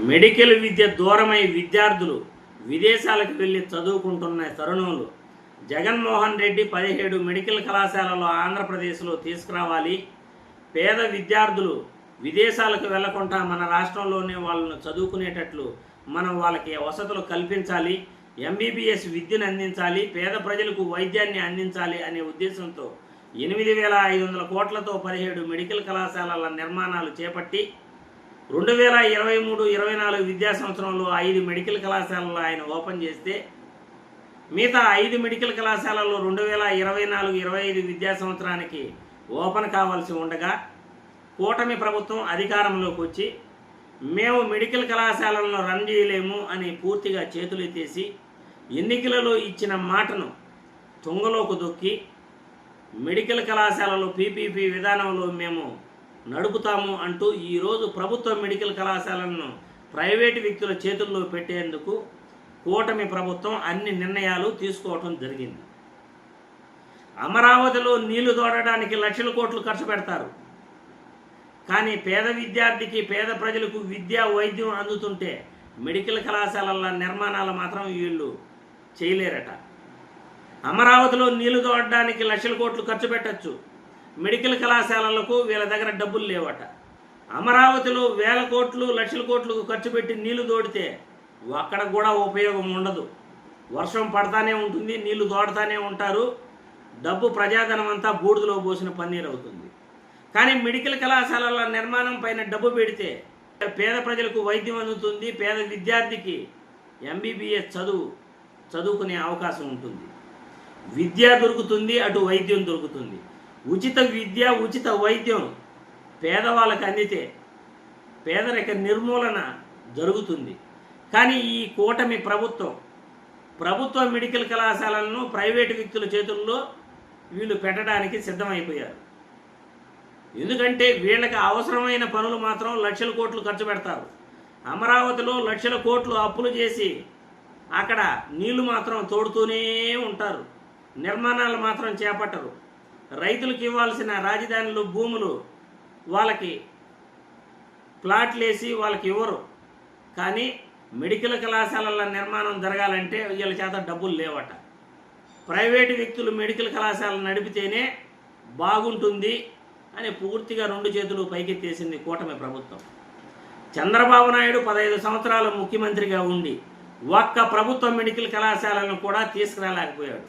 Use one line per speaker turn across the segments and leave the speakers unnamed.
Medical విద్య దూరమై విద్యార్థులు విదేశాలకు వెళ్ళి చదువుకుంటున్న తరుణంలో జగన్మోహన్ రెడ్డి పదిహేడు మెడికల్ కళాశాలలో ఆంధ్రప్రదేశ్లో తీసుకురావాలి. పేద విద్యార్థులు విదేశాలకు వెళ్ళకుండా మన రాష్ట్రంలోనే వాళ్ళను చదువుకునేటట్లు మనం వాళ్ళకి వసతులు కల్పించాలి. ఎంబీబీఎస్ విద్యను అందించాలి. పేద ప్రజలకు వైద్యాన్ని అందించాలి అనే ఉద్దేశంతో ఎనిమిది వేల ఐదు వందల కోట్లతో పదిహేడు మెడికల్ కళాశాలల నిర్మాణాలు చేపట్టి రెండు వేల ఇరవై మూడు ఇరవై నాలుగు విద్యా సంవత్సరంలో ఐదు మెడికల్ కళాశాలలు ఆయన ఓపెన్ చేస్తే మిగతా ఐదు మెడికల్ కళాశాలలు రెండు వేల ఇరవై నాలుగు ఇరవై ఐదు విద్యా సంవత్సరానికి ఓపెన్ కావాల్సి ఉండగా కూటమి ప్రభుత్వం అధికారంలోకి వచ్చి మేము మెడికల్ కళాశాలలను రన్ చేయలేము అని పూర్తిగా చేతులెత్తేసి ఎన్నికలలో ఇచ్చిన మాటను తుంగలోకి దొక్కి మెడికల్ కళాశాలలో పీపీపీ విధానంలో మేము నడుపుతాము అంటూ ఈరోజు ప్రభుత్వ మెడికల్ కళాశాలను ప్రైవేటు వ్యక్తుల చేతుల్లో పెట్టేందుకు కూటమి ప్రభుత్వం అన్ని నిర్ణయాలు తీసుకోవటం జరిగింది. అమరావతిలో నీళ్ళు తోడడానికి లక్షల కోట్లు ఖర్చు పెడతారు. కానీ పేద విద్యార్థికి పేద ప్రజలకు విద్య వైద్యం అందుతుంటే మెడికల్ కళాశాలల నిర్మాణాలు మాత్రం వీళ్ళు చేయలేరట. అమరావతిలో నీళ్ళు తోడడానికి లక్షల కోట్లు ఖర్చు పెట్టచ్చు. మెడికల్ కళాశాలలకు వీళ్ళ దగ్గర డబ్బులు లేవట. అమరావతిలో వేల కోట్లు లక్షల కోట్లు ఖర్చు పెట్టి నీళ్ళు తోడితే అక్కడ కూడా ఉపయోగం ఉండదు. వర్షం పడతానే ఉంటుంది నీళ్ళు తోడతానే ఉంటారు. డబ్బు ప్రజాధనం అంతా బూడిదలో పోసిన పన్నీరు అవుతుంది. కానీ మెడికల్ కళాశాలల నిర్మాణం పైన డబ్బు పెడితే పేద ప్రజలకు వైద్యం అందుతుంది పేద విద్యార్థికి ఎంబీబీఎస్ చదువు చదువుకునే అవకాశం ఉంటుంది. విద్య దొరుకుతుంది అటు వైద్యం దొరుకుతుంది. ఉచిత విద్య ఉచిత వైద్యం పేదవాళ్ళకు అందితే పేదరిక నిర్మూలన జరుగుతుంది. కానీ ఈ కూటమి ప్రభుత్వం ప్రభుత్వ మెడికల్ కళాశాలలను ప్రైవేటు వ్యక్తుల చేతుల్లో వీళ్ళు పెట్టడానికి సిద్ధమైపోయారు. ఎందుకంటే వీళ్ళకి అవసరమైన పనులు మాత్రం లక్షల కోట్లు ఖర్చు పెడతారు. అమరావతిలో లక్షల కోట్లు అప్పులు చేసి అక్కడ నీళ్ళు మాత్రం తోడుతూనే ఉంటారు. నిర్మాణాలు మాత్రం చేపట్టరు. రైతులకు ఇవ్వాల్సిన రాజధానిలో భూములు వాళ్ళకి ప్లాట్లు వేసి వాళ్ళకి ఇవ్వరు. కానీ మెడికల్ కళాశాలల నిర్మాణం జరగాలంటే వీళ్ళ చేత డబ్బులు లేవట. ప్రైవేటు వ్యక్తులు మెడికల్ కళాశాల నడిపితేనే బాగుంటుంది అని పూర్తిగా రెండు చేతులు పైకెత్తేసింది కూటమి ప్రభుత్వం. చంద్రబాబు నాయుడు పదహైదు సంవత్సరాలు ముఖ్యమంత్రిగా ఉండి ఒక్క ప్రభుత్వ మెడికల్ కళాశాలను కూడా తీసుకురాలేకపోయాడు.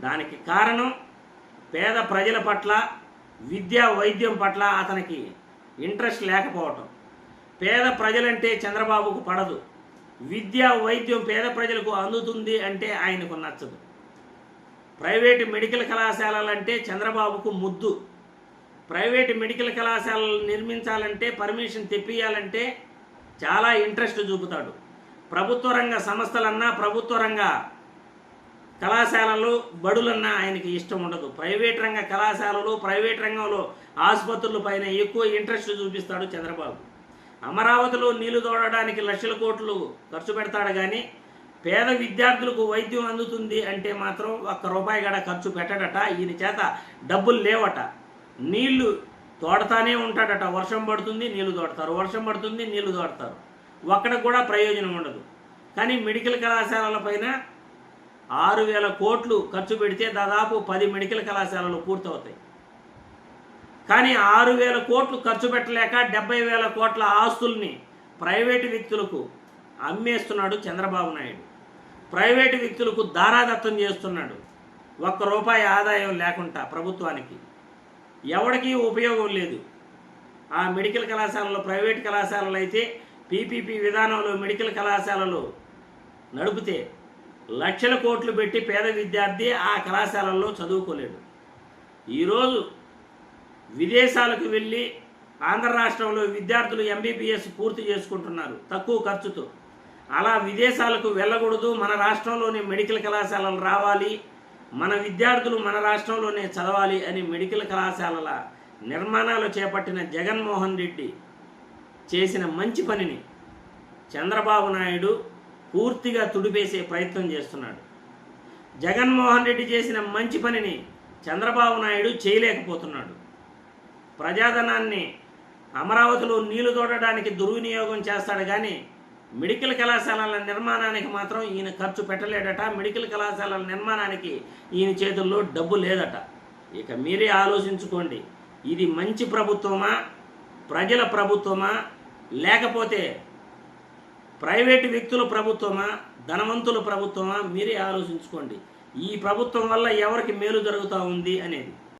దానికి కారణం పేద ప్రజల పట్ల విద్యా వైద్యం పట్ల అతనికి ఇంట్రెస్ట్ లేకపోవటం. పేద ప్రజలంటే చంద్రబాబుకు పడదు. విద్య వైద్యం పేద ప్రజలకు అందుతుంది అంటే ఆయనకు నచ్చదు. ప్రైవేటు మెడికల్ కళాశాలలంటే చంద్రబాబుకు ముద్దు. ప్రైవేటు మెడికల్ కళాశాలలు నిర్మించాలంటే పర్మిషన్ తెప్పియాలంటే చాలా ఇంట్రెస్ట్ చూపుతాడు. ప్రభుత్వ రంగ సంస్థలన్నా ప్రభుత్వ రంగ కళాశాలలు బడులన్న ఆయనకి ఇష్టం ఉండదు. ప్రైవేట్ రంగ కళాశాలలు ప్రైవేట్ రంగంలో ఆసుపత్రుల పైన ఎక్కువ ఇంట్రెస్ట్ చూపిస్తాడు చంద్రబాబు. అమరావతిలో నీళ్ళు తోడడానికి లక్షల కోట్లు ఖర్చు పెడతాడు కానీ పేద విద్యార్థులకు వైద్యం అందుతుంది అంటే మాత్రం ఒక్క రూపాయి గడ ఖర్చు పెట్టడట. ఈయన చేత డబ్బులు లేవట. నీళ్ళు తోడతానే ఉంటాడట. వర్షం పడుతుంది నీళ్ళు తోడతారు. వర్షం పడుతుంది నీళ్ళు తోడతారు. ఒక్కడ కూడా ప్రయోజనం ఉండదు. కానీ మెడికల్ కళాశాలల పైన ఆరు వేల కోట్లు ఖర్చు పెడితే దాదాపు పది మెడికల్ కళాశాలలు పూర్తవుతాయి. కానీ ఆరు వేల కోట్లు ఖర్చు పెట్టలేక డెబ్బై వేల కోట్ల ఆస్తుల్ని ప్రైవేటు వ్యక్తులకు అమ్మేస్తున్నాడు చంద్రబాబు నాయుడు. ప్రైవేటు వ్యక్తులకు దారాదత్తం చేస్తున్నాడు. ఒక్క రూపాయి ఆదాయం లేకుండా ప్రభుత్వానికి. ఎవరికీ ఉపయోగం లేదు. ఆ మెడికల్ కళాశాలలో ప్రైవేట్ కళాశాలలు అయితే పీపీపీ విధానంలో మెడికల్ కళాశాలలు నడిపితే లక్షల కోట్లు పెట్టి పేద విద్యార్థి ఆ కళాశాలల్లో చదువుకోలేడు. ఈరోజు విదేశాలకు వెళ్ళి ఆంధ్ర రాష్ట్రంలో విద్యార్థులు ఎంబీబీఎస్ పూర్తి చేసుకుంటున్నారు తక్కువ ఖర్చుతో. అలా విదేశాలకు వెళ్ళకూడదు మన రాష్ట్రంలోనే మెడికల్ కళాశాలలు రావాలి మన విద్యార్థులు మన రాష్ట్రంలోనే చదవాలి అని మెడికల్ కళాశాలల నిర్మాణాలు చేపట్టిన జగన్మోహన్ రెడ్డి చేసిన మంచి పనిని చంద్రబాబు నాయుడు పూర్తిగా తుడిపేసే ప్రయత్నం చేస్తున్నాడు. జగన్మోహన్ రెడ్డి చేసిన మంచి పనిని చంద్రబాబు నాయుడు చేయలేకపోతున్నాడు. ప్రజాధనాన్ని అమరావతిలో నీళ్ళు తోడడానికి దుర్వినియోగం చేస్తాడు కానీ మెడికల్ కళాశాలల నిర్మాణానికి మాత్రం ఈయన ఖర్చు పెట్టలేడట. మెడికల్ కళాశాలల నిర్మాణానికి ఈయన చేతుల్లో డబ్బు లేదట. ఇక మీరే ఆలోచించుకోండి. ఇది మంచి ప్రభుత్వమా? ప్రజల ప్రభుత్వమా? లేకపోతే ప్రైవేటు వ్యక్తులు ప్రభుత్వమా ధనవంతులు ప్రభుత్వమా మీరే ఆలోచించుకోండి. ఈ ప్రభుత్వం వల్ల ఎవరికి మేలు జరుగుతూ ఉంది అనేది.